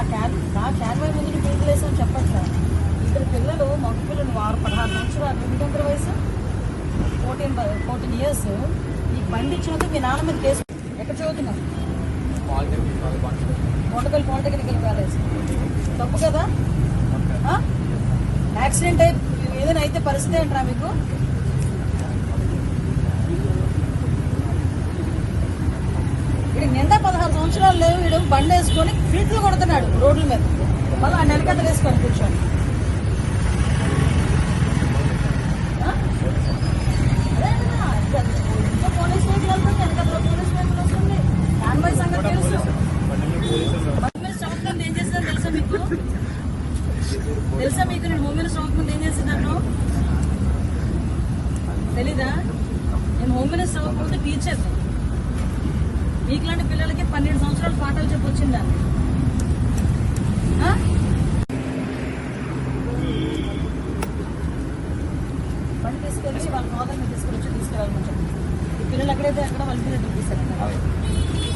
నా క్యాన్ నా క్యాన్వై ముందు వేసాను చెప్పట్లే ఇద్దరు పిల్లలు మగ పిల్లలు వారు పదహారు సంవత్సరాలు వందల వయసు? Fourteen fourteen years. ఈ బండి ఇచ్చినందుకు మీ నాన్న మీద కేసు ఎక్కడ చదువుతున్నారు మోటబెల్ పాలిటెక్నికల్ కాలేజ్ తప్పు కదా? ఆ? యాక్సిడెంట్ అయి ఏదైనా అయితే పరిస్థితి ఏంట్రా మీకు? నిండా పదహారు సంవత్సరాలు లేవు. వీడు బండి వేసుకొని ఫీట్లు కొడుతున్నాడు రోడ్ల మీద. మళ్ళీ ఆ నెలకథలు వేసుకొని కూర్చోండి పోలీస్ పోలీస్ తెలుసు తెలుసా మీకు తెలుసా మీకు నేను హోమ్ మినిస్టర్ అవ్వకముందు ఏం చేసినాను తెలీదా నేను హోమ్ మినిస్టర్ అవ్వకముందు టీచర్ మీకులాంటి పిల్లలకి పన్నెండు సంవత్సరాలు పాఠాలు చెప్పొచ్చిందండి బండి తీసుకెళ్ళి వాళ్ళ ఫాదర్ని తీసుకొచ్చి తీసుకురావాలని చెప్పి ఈ పిల్లలు ఎక్కడైతే అక్కడ వాళ్ళ పిల్లలు తీసుకెళ్ళండి